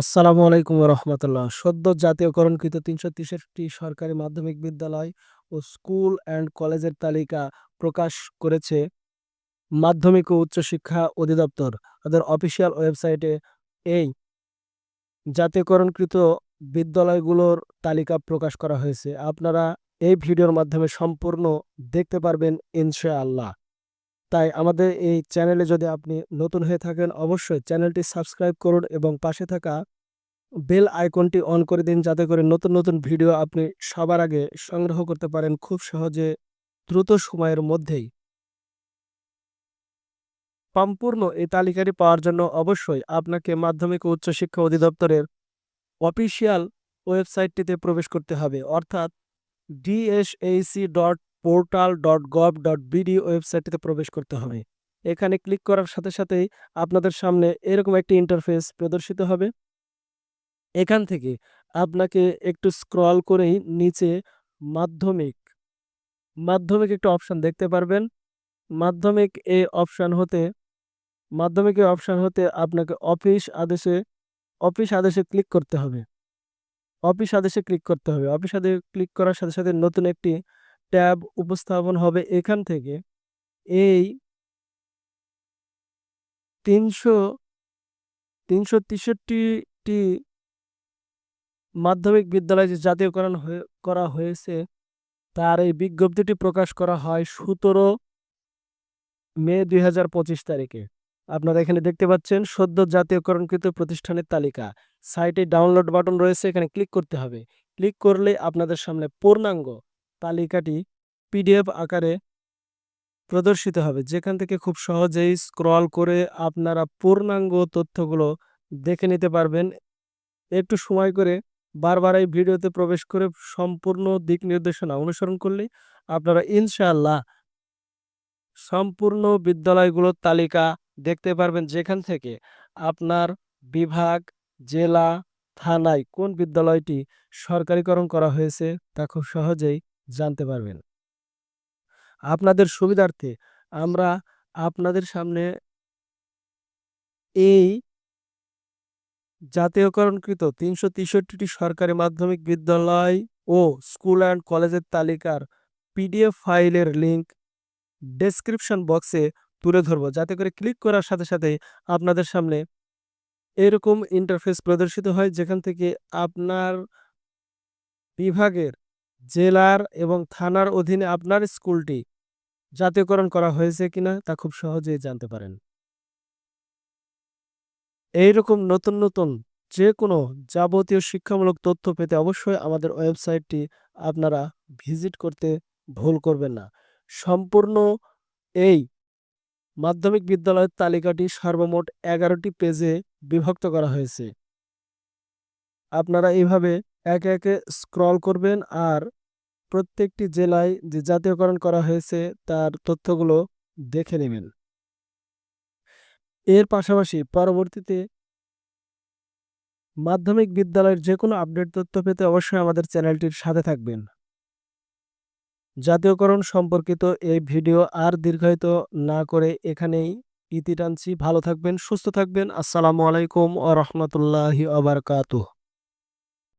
আসসালামু আলাইকুম রহমতুল্লাহ। সদ্য জাতীয়করণকৃত তিনশো তেষট্টি সরকারি মাধ্যমিক বিদ্যালয় ও স্কুল অ্যান্ড কলেজের তালিকা প্রকাশ করেছে মাধ্যমিক ও উচ্চশিক্ষা অধিদপ্তর। তাদের অফিসিয়াল ওয়েবসাইটে এই জাতীয়করণকৃত বিদ্যালয়গুলোর তালিকা প্রকাশ করা হয়েছে। আপনারা এই ভিডিওর মাধ্যমে সম্পূর্ণ দেখতে পারবেন ইনশাআল্লাহ। তাই আমাদের এই চ্যানেলে যদি আপনি নতুন হয়ে থাকেন, অবশ্যই চ্যানেলটি সাবস্ক্রাইব করুন এবং পাশে থাকা বেল আইকনটি অন করে দিন যাতে করে নতুন নতুন ভিডিও আপনি সবার আগে সংগ্রহ করতে পারেন খুব সহজে, দ্রুত সময়ের মধ্যেই। সম্পূর্ণ এই তালিকাটি পাওয়ার জন্য অবশ্যই আপনাকে মাধ্যমিক ও উচ্চশিক্ষা অধিদপ্তরের অফিসিয়াল ওয়েবসাইটটিতে প্রবেশ করতে হবে, অর্থাৎ DSHE dot portal dot gov dot BD ওয়েবসাইটটিতে প্রবেশ করতে হবে। এখানে ক্লিক করার সাথে সাথেই আপনাদের সামনে এরকম একটি ইন্টারফেস প্রদর্শিত হবে। এখান থেকে আপনাকে একটু স্ক্রল করেই নিচে মাধ্যমিক মাধ্যমিক একটু অপশান দেখতে পারবেন। মাধ্যমিক এ অপশান হতে, মাধ্যমিক এই অপশান হতে আপনাকে অফিস আদেশে অফিস আদেশে ক্লিক করতে হবে। অফিস আদেশে ক্লিক করতে হবে। অফিস আদেশে ক্লিক করার সাথে সাথে নতুন একটি ট্যাব উপস্থাপন হবে এখান থেকে। এই তিনশো তিনশো তেষট্টিটি মাধ্যমিক বিদ্যালয় যে জাতীয়করণ করা হয়েছে, তার এই বিজ্ঞপ্তিটি প্রকাশ করা হয় সতেরো মে দুই হাজার পঁচিশ তারিখে। আপনারা এখানে দেখতে পাচ্ছেন, সদ্য জাতীয়করণকৃত প্রতিষ্ঠানের তালিকা। সাইটে ডাউনলোড বাটন রয়েছে, এখানে ক্লিক করতে হবে। ক্লিক করলে আপনাদের সামনে পূর্ণাঙ্গ তালিকাটি পিডিএফ আকারে প্রদর্শিত হবে, যেখান থেকে খুব সহজেই স্ক্রল করে আপনারা পূর্ণাঙ্গ তথ্যগুলো দেখে নিতে পারবেন। একটু সময় করে বারবার এই ভিডিওতে প্রবেশ করে সম্পূর্ণ দিক নির্দেশনা অনুসরণ করলে আপনারা ইনশাআল্লাহ সম্পূর্ণ বিদ্যালয়গুলোর তালিকা দেখতে পারবেন, যেখান থেকে আপনার বিভাগ, জেলা, থানায় কোন বিদ্যালয়টি সরকারিকরণ করা হয়েছে তা খুব সহজেই জানতে পারবেন। আপনাদের সুবিধার্থে আমরা আপনাদের সামনে এই জাতীয়করণকৃত তিনশো তেষট্টিটি সরকারি মাধ্যমিক বিদ্যালয় ও স্কুল অ্যান্ড কলেজের তালিকার পিডিএফ ফাইলের লিংক ডেসক্রিপশন বক্সে তুলে ধরবো। যাতে করে ক্লিক করার সাথে সাথে আপনাদের সামনে এরকম ইন্টারফেস প্রদর্শিত হয়, যেখান থেকে আপনার বিভাগের জেলার এবং থানার অধীনে আপনার স্কুলটি জাতীয়করণ করা হয়েছে কিনা তা খুব সহজেই জানতে পারেন। এইরকম নতুন নতুন যে কোনো যাবতীয় শিক্ষামূলক তথ্য পেতে অবশ্যই আমাদের ওয়েবসাইটটি আপনারা ভিজিট করতে ভুল করবেন না। সম্পূর্ণ এই মাধ্যমিক বিদ্যালয়ের তালিকাটি সর্বমোট এগারোটি পেজে বিভক্ত করা হয়েছে। আপনারা এইভাবে একে একে স্ক্রল করবেন আর প্রত্যেকটি জেলায় যে জাতীয়করণ করা হয়েছে তার তথ্যগুলো দেখে নেবেন। এর পাশাপাশি পরবর্তীতে মাধ্যমিক বিদ্যালয়ের যে কোনো আপডেট তথ্য পেতে অবশ্যই আমাদের চ্যানেলটির সাথে থাকবেন। জাতীয়করণ সম্পর্কিত এই ভিডিও আর দীর্ঘায়িত না করে এখানেই ইতি টানছি। ভালো থাকবেন, সুস্থ থাকবেন। আসসালামু আলাইকুম ও রহমতুল্লাহি আবরকাতুহ